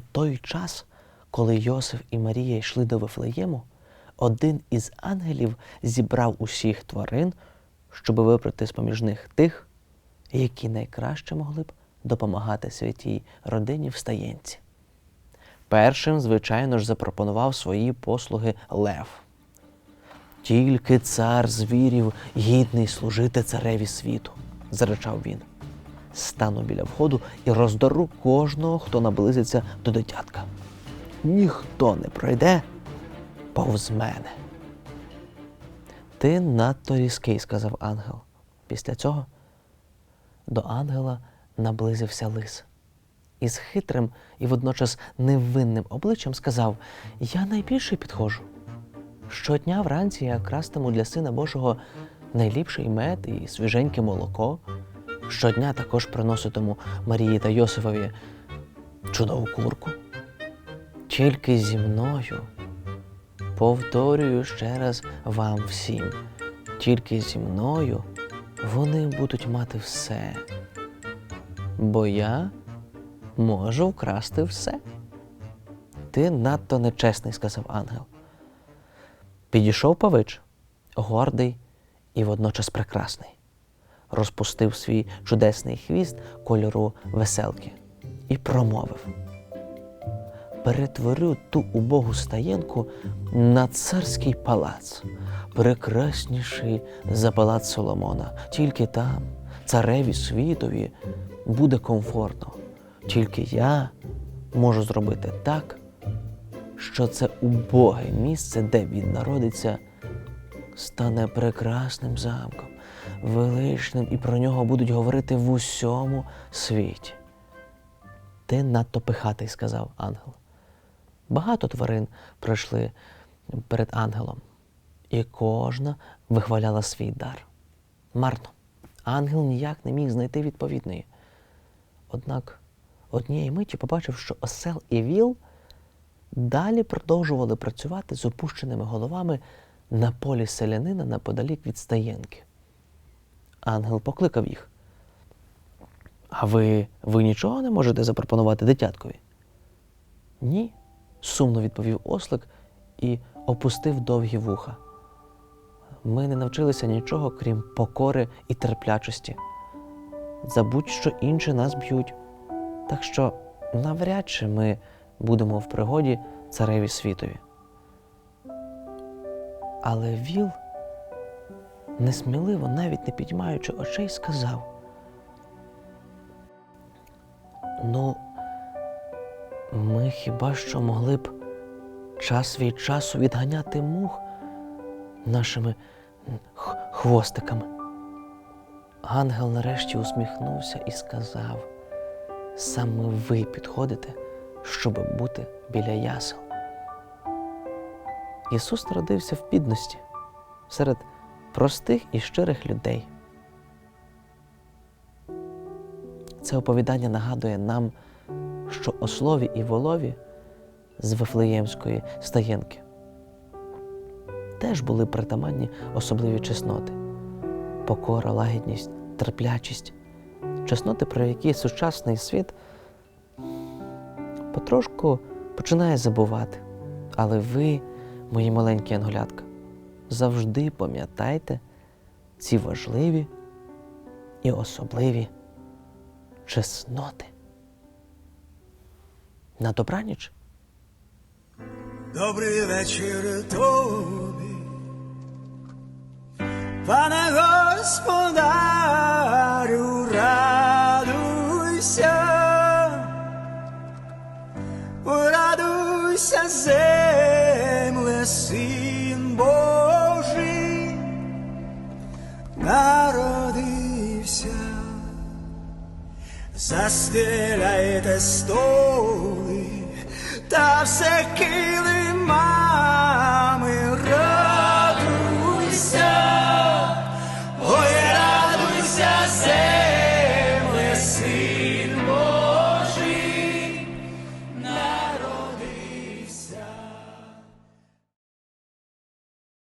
той час, коли Йосиф і Марія йшли до Вифлеєму, один із ангелів зібрав усіх тварин, щоб вибрати з-поміж них тих, які найкраще могли б допомагати святій родині в стаєнці. Першим, звичайно ж, запропонував свої послуги Лев. Тільки цар звірів гідний служити цареві світу, заричав він. Стану біля входу і роздору кожного, хто наблизиться до дитятка. Ніхто не пройде повз мене. Ти надто різкий, сказав ангел. Після цього до ангела наблизився лис. І з хитрим і водночас невинним обличчям сказав: Я найбільше підходжу. Щодня вранці я крастиму для сина Божого найліпший мед і свіженьке молоко. Щодня також приноситиму Марії та Йосифові чудову курку. Тільки зі мною, повторюю ще раз вам всім, тільки зі мною вони будуть мати все. Бо я можу вкрасти все. Ти надто нечесний, сказав ангел. Підійшов павич, гордий і водночас прекрасний, розпустив свій чудесний хвіст кольору веселки і промовив: Перетворю ту убогу стаєнку на царський палац, прекрасніший за палац Соломона. Тільки там, цареві світові, буде комфортно. Тільки я можу зробити так, що це убоге місце, де він народиться, стане прекрасним замком, величним, і про нього будуть говорити в усьому світі. Ти надто пихатий, сказав ангел. Багато тварин пройшли перед ангелом, і кожна вихваляла свій дар. Марно, ангел ніяк не міг знайти відповідної. Однак однієї миті побачив, що осел і віл далі продовжували працювати з опущеними головами на полі селянина неподалік від стаєнки. Ангел покликав їх. А ви, ви нічого не можете запропонувати дитяткові? Ні, сумно відповів ослик і опустив довгі вуха. Ми не навчилися нічого, крім покори і терплячості. За будь-що інше нас б'ють. Так що навряд чи ми будемо в пригоді цареві світові. Але Віл, несміливо, навіть не підіймаючи очей, сказав: Ну, ми хіба що могли б час від часу відганяти мух нашими хвостиками. Ангел нарешті усміхнувся і сказав: саме ви підходите, щоб бути біля ясел. Ісус народився в бідності серед простих і щирих людей. Це оповідання нагадує нам, що ослові і волові з Вифлеємської стаєнки теж були притаманні особливі чесноти покора, лагідність, терплячість, чесноти, про які сучасний світ потрошку починає забувати. Але ви, мої маленькі ангелятка, завжди пам'ятайте ці важливі і особливі чесноти. На добраніч! Добрий вечір тобі, пане господарю, Застеляйте столи та все кили